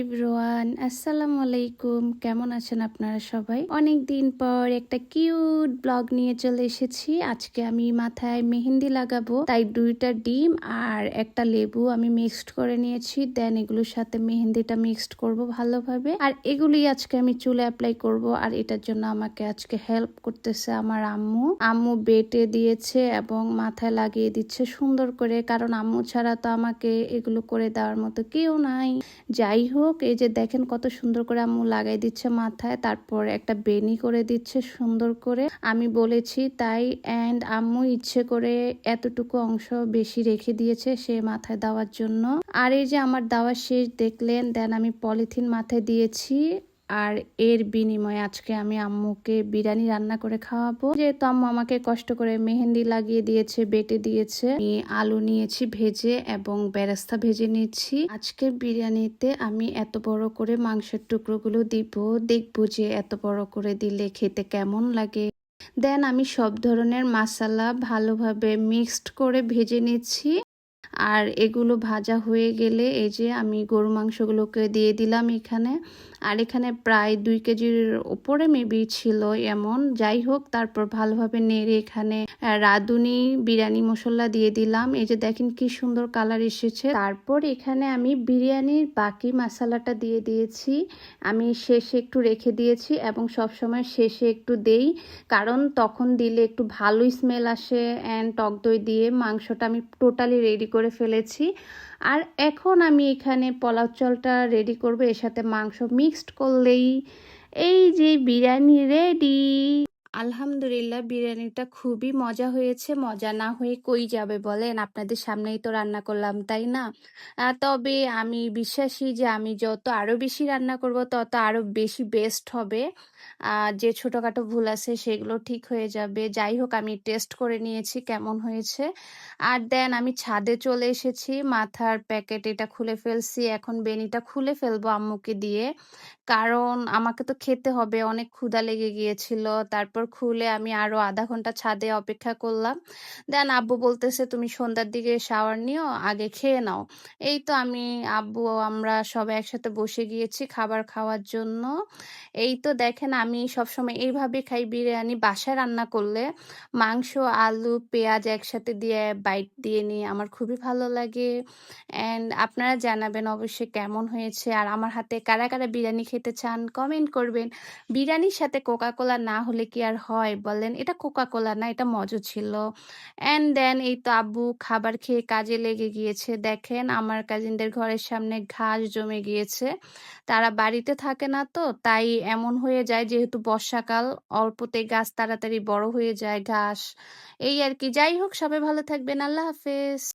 Everyone আসসালামু আলাইকুম। কেমন আছেন আপনারা সবাই? অনেক দিন পর একটা কিউট ব্লগ নিয়ে চলে এসেছি। আজকে আমি মাথায় মেহেন্দি লাগাবো, তাই দুইটা ডিম আর একটা লেবু আমি মিক্সড করে নিয়েছি। দেন এগুলোর সাথে মেহেন্দিটা মিক্সড করব ভালোভাবে। আর এগুলি আজকে আমি চুলে অ্যাপ্লাই করব আর এটার জন্য আমাকে আজকে হেল্প করতেছে আমার আম্মু। আম্মু বেটে দিয়েছে এবং মাথায় লাগিয়ে দিচ্ছে সুন্দর করে। কারণ আম্মু ছাড়া তো আমাকে এগুলো করে দেওয়ার মতো কেউ নাই। যাই হোক এই যে দেখেন কত সুন্দর করে আম্মু লাগাই দিচ্ছে মাথায়, তারপর একটা বেনি করে দিচ্ছে সুন্দর করে। আমি বলেছি তাই অ্যান্ড আম্মু ইচ্ছে করে এতটুকু অংশ বেশি রেখে দিয়েছে সে মাথায় দেওয়ার জন্য। আর এই যে আমার দেওয়া শেষ দেখলেন দেন আমি পলিথিন মাথায় দিয়েছি। আর এর বিনিময়ে আজকে আমি আম্মুকে বিরিয়ানি রান্না করে খাওয়াবো। যেহেতু আম্মু আমাকে কষ্ট করে মেহেন্দি লাগিয়ে দিয়েছে, বেটে দিয়েছে, আমি আলু নিয়েছি ভেজে এবং বেরাস্তা ভেজে নিয়েছি। আজকে বিরিয়ানিতে আমি এত বড় করে মাংসের টুকরোগুলো দিব, দেখব যে এত বড় করে দিলে খেতে কেমন লাগে। দেন আমি সব ধরনের মশলা ভালোভাবে মিক্সড করে ভেজে নিচ্ছি। আর এগুলো ভাজা হয়ে গেলে এই যে আমি গরু মাংসগুলোকে দিয়ে দিলাম এখানে। আর এখানে প্রায় দুই কেজির ওপরে মেবি ছিল এমন। যাই হোক, তারপর ভালোভাবে নেড়ে এখানে রাঁধুনি, বিরিয়ানি মশলা দিয়ে দিলাম। এই যে দেখেন কি সুন্দর কালার এসেছে। তারপর এখানে আমি বিরিয়ানির বাকি মশলাটা দিয়ে দিয়েছি। আমি শেষে একটু রেখে দিয়েছি এবং সবসময় শেষে একটু দেই। কারণ তখন দিলে একটু ভালোই স্মেল আসে। অ্যান্ড টক দই দিয়ে মাংসটা আমি টোটালি রেডি করে ফেলেছি। আর এখন আমি এখানে পোলাও চলটা রেডি করব, এর সাথে মাংস মিক্সড করলেই এই যে বিরিয়ানি রেডি আলহামদুলিল্লাহ, বিরিয়ানিটা খুবই মজা হয়েছে। মজা না হয়ে কই যাবে বলেন? আপনাদের সামনেই তো রান্না করলাম, তাই না? তবে আমি বিশ্বাসী যে আমি যত আরও বেশি রান্না করব, তত আরও বেশি বেস্ট হবে। যে ছোটোখাটো ভুল আছে সেগুলো ঠিক হয়ে যাবে। যাই হোক, আমি টেস্ট করে নিয়েছি কেমন হয়েছে। আর দেন আমি ছাদে চলে এসেছি, মাথার প্যাকেট এটা খুলে ফেলছি। এখন বেনিটা খুলে ফেলব আম্মুকে দিয়ে। কারণ আমাকে তো খেতে হবে, অনেক ক্ষুধা লেগে গিয়েছিল। তারপর খুলে আমি আরও আধা ঘণ্টা ছাদে অপেক্ষা করলাম। দেন আব্বু বলতেছে, তুমি সন্ধ্যার দিকে শাওয়ার নিও, আগে খেয়ে নাও। এই তো আমি, আব্বু, আমরা সবাই একসাথে বসে গিয়েছি খাবার খাওয়ার জন্য। এই তো দেখেন, আমি সবসময় এইভাবে খাই বিরিয়ানি বাসায় রান্না করলে। মাংস, আলু, পেঁয়াজ একসাথে দিয়ে বাইট দিয়ে নিয়ে আমার খুবই ভালো লাগে। অ্যান্ড আপনারা জানাবেন অবশ্যই কেমন হয়েছে। আর আমার হাতে কারা কারা বিরিয়ানি খেতে চান কমেন্ট করবেন। বিরিয়ানির সাথে কোকা কোলা না হলে কি আর হয় বলেন? এটা কোকা কোলা না, এটা মজো ছিল। অ্যান্ড দেন এই তো আব্বু খাবার খেয়ে কাজে লেগে গিয়েছে। দেখেন আমার কাজিনদের ঘরের সামনে ঘাস জমে গিয়েছে। তারা বাড়িতে থাকে না তো, তাই এমন হয়ে যায় যেহেতু বর্ষাকাল, অল্পতে গাছ তাড়াতাড়ি বড় হয়ে যায় ঘাস। এই আর কি, যাই হোক, সবাই ভালো থাকবেন, আল্লাহ হাফেজ।